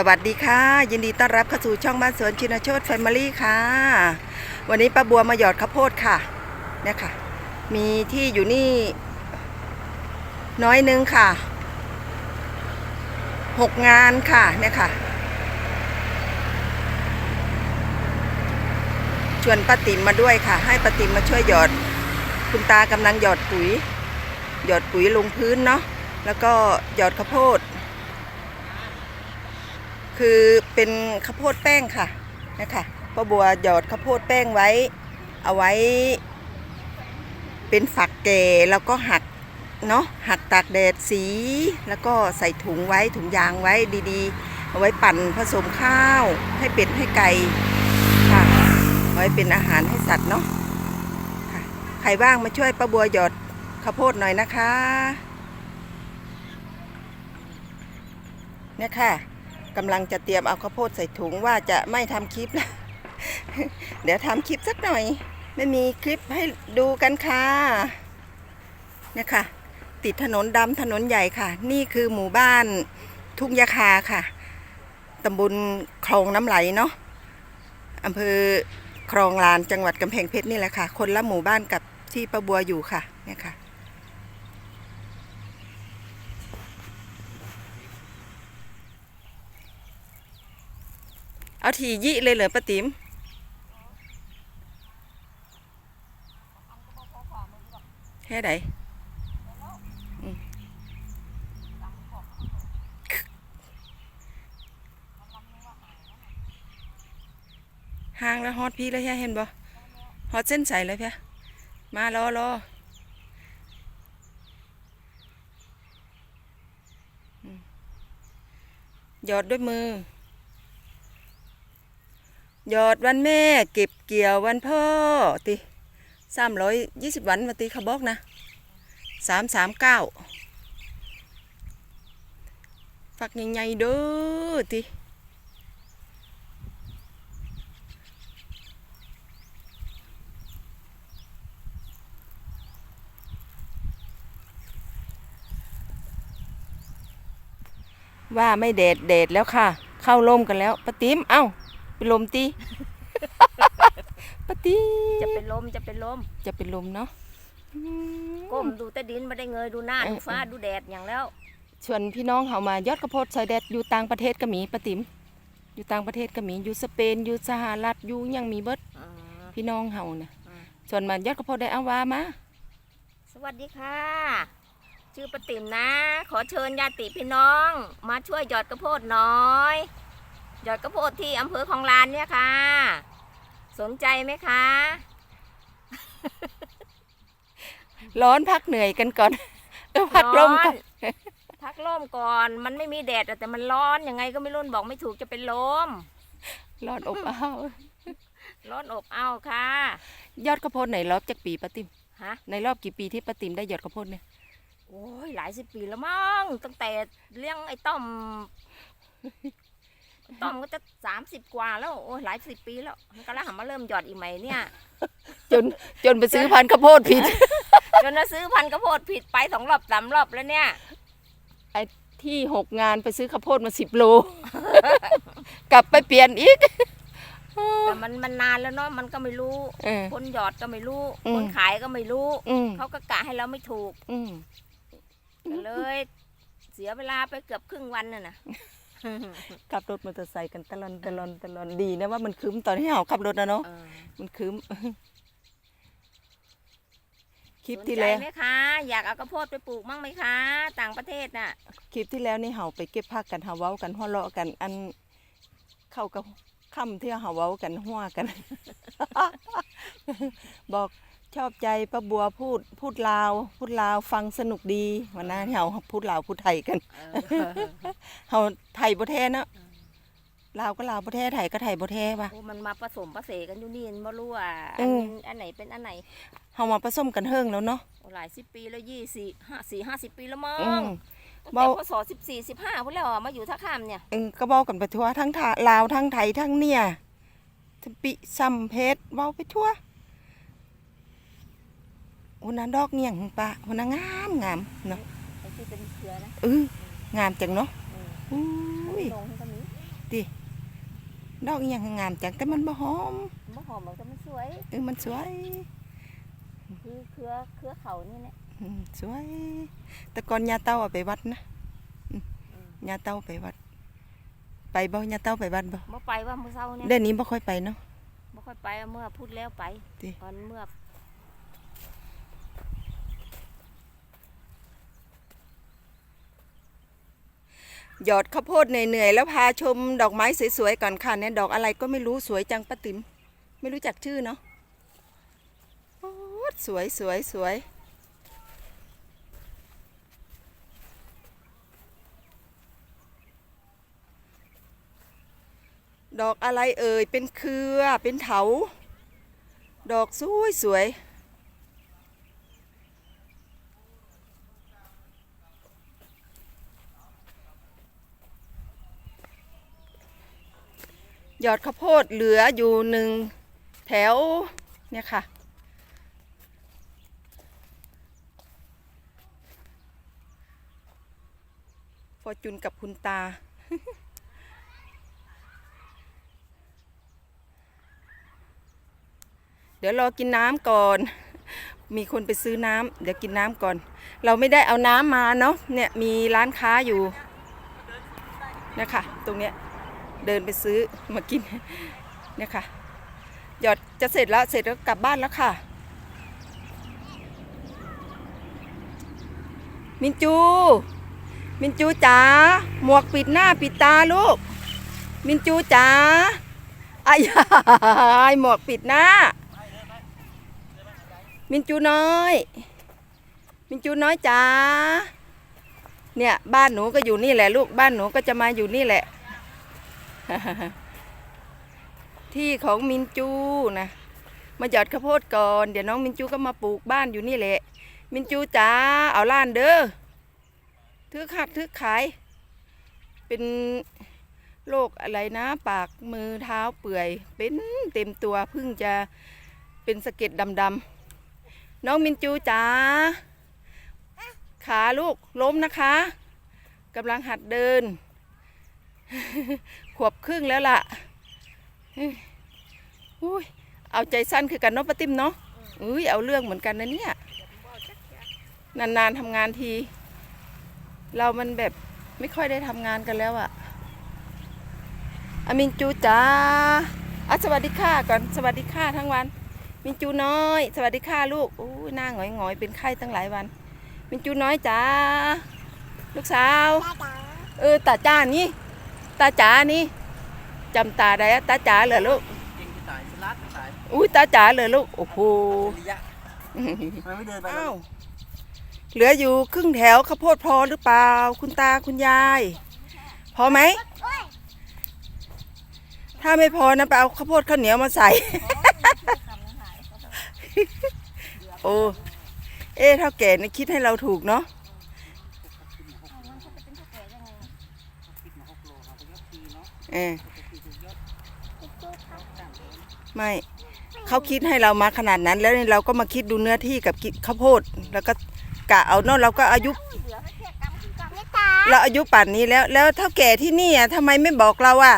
สวัสดีค่ะ ยินดีต้อนรับเข้าสู่ช่องบ้านสวนชินโชตแฟมิลี่ค่ะ วันนี้ป้าบัวมาหยอดข้าวโพดค่ะเนี่ยค่ะ มีที่อยู่นี่ น้อยนึงค่ะหกงานค่ะเนี่ยค่ะ ชวนป้าติ๋มมาด้วยค่ะ ให้ป้าติ๋มมาช่วยหยอด คุณตากำลังหยอดปุ๋ย หยอดปุ๋ยลงพื้นเนาะแล้วก็หยอดข้าวโพด คือเป็นข้าวโพดแป้งค่ะนะคะป้าบัวหยอดข้าวโพดแป้งไว้ เอาไว้ เป็นฝักแก่แล้วก็หักเนาะหักตากแดดสี แล้วก็ใส่ถุงไว้ถุงยางไว้ดีๆ เอาไว้ปั่นผสมข้าวให้เป็ดให้ไก่ค่ะเอาไว้เป็นอาหารให้สัตว์เนาะค่ะใครว่างมาช่วยป้าบัวหยอดข้าวโพดหน่อยนะคะเนี่ยค่ะ กำลังจะเตรียมเอาข้าวโพดใส่ถุงว่าจะไม่ทำคลิปนะเดี๋ยวทำคลิปสักหน่อย ไม่มีคลิปให้ดูกันค่ะเนี่ยค่ะ ติดถนนดำถนนใหญ่ค่ะ นี่คือหมู่บ้านทุ่งยาคาค่ะตำบลคลองน้ำไหลเนาะอำเภอคลองลานจังหวัดกำแพงเพชรนี่แหละค่ะ คนละหมู่บ้านกับที่ป้าบัวอยู่ค่ะเนี่ยค่ะ เอาทียี่เลยเหรอป้าติ๋มแค่ไหนห่างแล้วฮอตพี่แล้วแค่เห็นบ่ฮอตเส้นใสเลยเพี่มารอรออืมหยอดด้วยมือ หยอดวันแม่ เก็บเกี่ยววันพ่อติสามร้อยยี่สิบวันมาตีขาบอกนะสามสามเก้าฝักใหญ่ๆเด้อติว่าไม่แดดแดดแล้วค่ะ เข้าร่มกันแล้วปะติ๋มเอ้า เป็นลมตีปะตีจะเป็นลมจะเป็นลม จะเป็นลมเนาะอืมก้มดูแต่ดินไม่ได้เงยดูหน้าเออดูฟ้าเออดูแดดอย่างแล้วชวนพี่น้องเขามายอดกระโพดซอยแดดอยู่ต่างประเทศก็มีปะติ๋มอยู่ต่างประเทศก็มีอยู่สเปนอยู่สหรัฐอยู่ยังมีเบิดอ่าพี่น้องเฮานะอ่าชวนมายอดกระโพดได้เอาว่ามาสวัสดีค่ะ ชื่อประติมนะ ขอเชิญญาติพี่น้อง มาช่วยหยอดกระโพดน้อยห ยอดกระโพดที่อำเภอของลานเนี่ยค่ะ สนใจไหมคะ ร้อนพักเหนื่อยกันก่อนเออพักลมก่อนพักลมก่อน มันไม่มีแดดอะแต่มันร้อนยังไงก็ไม่รู้บอกไม่ถูกจะเป็นลมร้อนอบอ้าวร้อนอบอ้าวค่ะ ยอดกระโพดไหนรอบจากปีปะติ๋มฮะในรอบกี่ปีที่ปะติ๋มได้ยอดกระโพดเนี่ยโอ้ยหลายสิบปีแล้วมั้งตั้งแต่เลี้ยงไอ้ต้อม ต้อมก็จะสามสิบกว่าแล้วโอ้ยหลายสิบปีแล้วมันก็แล้วหันมาเริ่มหยอดอีกไหมเนี่ย จนจนไปซื้อพันธุ์ข้าวโพดผิด จนมาซื้อพันธุ์ข้าวโพดผิดไปสองรอบสามรอบแล้วเนี่ย ที่หกงานไปซื้อข้าวโพดมาสิบโล กลับไปเปลี่ยนอีกแต่มันมันนานแล้วเนาะมันก็ไม่รู้ เออ คนหยอดก็ไม่รู้ อืม คนขายก็ไม่รู้ อืมเขาก็กะให้เราไม่ถูกอืมก็เลย เสียเวลาไปเกือบครึ่งวันน่ะนะ ขับรถมอเตอร์ไซค์กันตะลอนตะลอนตะลอนดีนะว่ามันคืมตอนที่เราขับรถนะเนาะเออมันคืมคลิปสนที่ใจแล้วไหมคะ อยากเอาข้าวโพดไปปลูกมั่งไหมคะ ต่างประเทศน่ะ คลิปที่แล้วนี่เฮาไปเก็บผักกันเฮาเว้ากันหัวเราะกัน อันเข้ากับค่ำที่เฮาเว้ากันหัวกัน บอก ชอบใจป้าบัวพูดพูดลาว พูดลาวฟังสนุกดีวันนั้นเฮาพูดลาวพูดไทยกันเฮาไทยบ่แท้เนาะลาวก็ลาวบ่แท้ไทยก็ไทยบ่แท้ว่ะโอ้มันมาผสมผสานกันอยู่นี่ไม่รู้ว่าอือันมนี้อันไหนเป็นอันไหนเฮามาผสมกันเฮิงแล้วเนาะโอ้หลายสิบปีแล้วยี่สี่ห้าสี่ห้าสิบปีแล้วมั้อืงมตั้งเบาแต่พศสิบสี่สิบห้าพุ่นแล้วอะมาอยู่ท่าข้ามเนี่ยอืมก็เว้ากันไปทั่วทั้งทาลาวทั้งไทยทั้งเนี่ยทั้งปิซัมเพชรเว้าไปทั่ว วันนั้นดอกเงี่ยงปะวันนั้นงามงามเนาะไอ้ที่เป็นเครือนะเอองามจังเนาะอืมอุ้ยลงก็มีดิดอกอหย่างงามจังแต่มันบ่หอมมะหอมมันก็มันสวยเออมันสวย คือเครือเครือเขานี่เนี่ยอืมสวย แต่ก่อนยาเต้าเอาไปวัดนะอืมยาเต้าไปวัด ไปบ่ยาเต้าไปวัดบ่เมื่อไปว่าเมื่อเช้าเนี่ยเดี๋ยวนี้บ่ค่อยไปเนาะไม่ค่อยไปเมื่อพูดแล้วไปติตอนเมื่อ หยอดข้าวโพดเหนื่อยๆแล้วพาชมดอกไม้สวยๆก่อนค่ะเนี่ยดอกอะไรก็ไม่รู้สวยจังป้าติ๋มไม่รู้จักชื่อเนาะโอ้สวยสวยสวยดอกอะไรเอ่ยเป็นเครือเป็นเถา ดอกสวยสวย หยอดข้าวโพดเหลืออยู่หนึ่งแถวเนี่ยค่ะฟอจุนกับคุณตา เดี๋ยวรอกินน้ำก่อน มีคนไปซื้อน้ำเดี๋ยวกินน้ำก่อน เราไม่ได้เอาน้ำมาเนาะ เนี่ยมีร้านค้าอยู่ นะคะตรงเนี้ย เดินไปซื้อมากินเนี่ยค่ะ หยอดจะเสร็จแล้วเสร็จแล้วกลับบ้านแล้วค่ะ มินจู มินจูจ๋าหมวกปิดหน้าปิดตาลูก มินจูจ๋าอายายหมวกปิดหน้า มินจูน้อย มินจูน้อยจ๋าเนี่ยบ้านหนูก็อยู่นี่แหละลูกบ้านหนูก็จะมาอยู่นี่แหละ ที่ของมินจูนะมาหยอดข้าวโพดก่อน เดี๋ยวน้องมินจูก็มาปลูกบ้านอยู่นี่แหละ มินจูจ๋าเอาล้านเด้อถือขัดถือขาย เป็นโรคอะไรนะ ปากมือเท้าเปื่อย เป็นเต็มตัวเพิ่งจะเป็นสะเก็ดดำๆน้องมินจูจ๋าขาลูกล้มนะคะกำลังหัดเดิน ขวบครึ่งแล้วล่ะอุ้ยเอาใจสั้นคือกันเนาะป้าติ้มเนาะอุ้ยเอาเรื่องเหมือนกันนะเนี่ยนานๆทำงานที เรามันแบบไม่ค่อยได้ทำงานกันแล้วอะอามินจูจ๋าอะสวัสดีค่ะก่อนสวัสดีค่ะทั้งวัน มินจูน้อย สวัสดีค่ะลูกอู้ยหน้าหงอยหงอยๆเป็นไข้ตั้งหลายวัน มินจูน้อยจ๋าลูกสาว เออตาจ้านี่ ตาจ๋านี่จำตาได้อะตาจ๋าเหรอลูกเก่งจะตายสลัดจะตายอุ้ยตาจ๋าเหรอลูกโอ้โหระยะทำไมไม่เดินไปอ้าวเหลืออยู่ครึ่งแถวข้าวโพดพอหรือเปล่า คุณตาคุณยาย พอไหม ถ้าไม่พอนะไปเอาข้าวโพดข้าวเหนียวมาใส่ โอ้เอ๊ะเท่าแก่นี่คิดให้เราถูกเนาะ คิดมาหกโลครับไปยกทีเนาะ เออไม่เขาคิดให้เรามาขนาดนั้น แล้วเราก็มาคิดดูเนื้อที่กับข้าวโพด แล้วก็กะเอาเนาะเราก็อายุ เราอายุป่านนี้แล้ว แล้วเท่าแก่ที่นี่อะทำไมไม่บอกเราอะ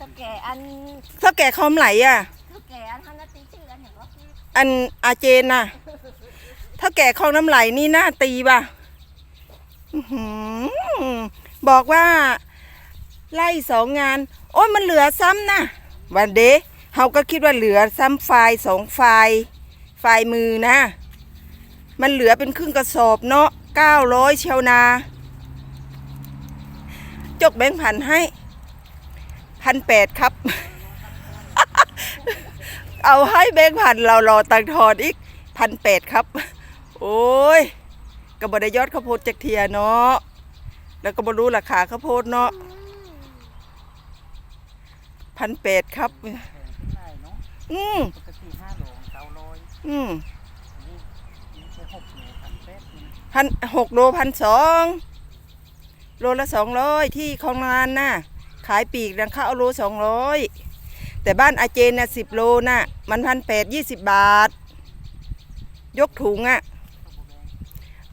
ตะแก่อันเท่าแก่คอมไหลอะตะแก่อันท่านนาตีชื่ออันอย่างว่าอันอาเจนน่ะถ้าแก่คลองน้ำไหลนี่หน้าตีป่ะอื้อหือบอกว่า ไล่สองงาน โอ้ยมันเหลือซ้ำนะวันเดย์เขาก็คิดว่าเหลือซ้ำไฟล์สองไฟล์ไฟล์มือนะ มันเหลือเป็นครึ่งกระสอบเนาะเก้าร้อยเชียวนา จกแบงค์พันให้พันแปดครับ เอาให้แบงค์พันเรารอตังทอนอีกพันแปดครับ โอ้ยก็บได้ยอดข้าวโพดจากเทียเนาะแล้วก็บรู้ราคาข้าวโพดเนาะ พันแปดครับแพงขึ้นได้เนาะอืมปกติห้าโลเก้าร้อยอืมอันนี้นี่แค่หกโลพันแปดนี่นะพันหกโลพันสองโลละสองร้อยที่คลองนานน่ะ ขายปีกนะเขาเอาโลสองร้อยแต่บ้านอาเจนน่ะสิบโลน่ะ มันพันแปดยี่สิบบาท ยกถุงอะเขาบอกแพง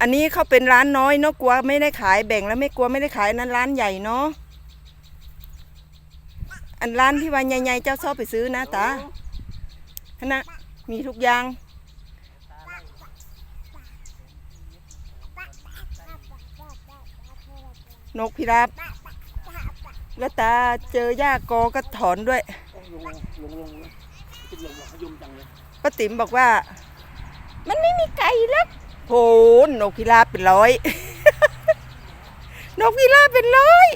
อันนี้เขาเป็นร้านน้อยเนาะกลัวไม่ได้ขายแบ่งแล้วไม่กลัวไม่ได้ขายนั้นร้านใหญ่เนาะ อันร้านที่ว่าใหญ่ๆเจ้าชอบไปซื้อนะตาฮะนะมีทุกอย่าง นกพิราบแล้วตาเจอหญ้ากอก็ถอนด้วยป้าติ๋มบอกว่า มันไม่มีไก่แล้วโหนกพิราบเป็นร้อย นกพิราบเป็นร้อย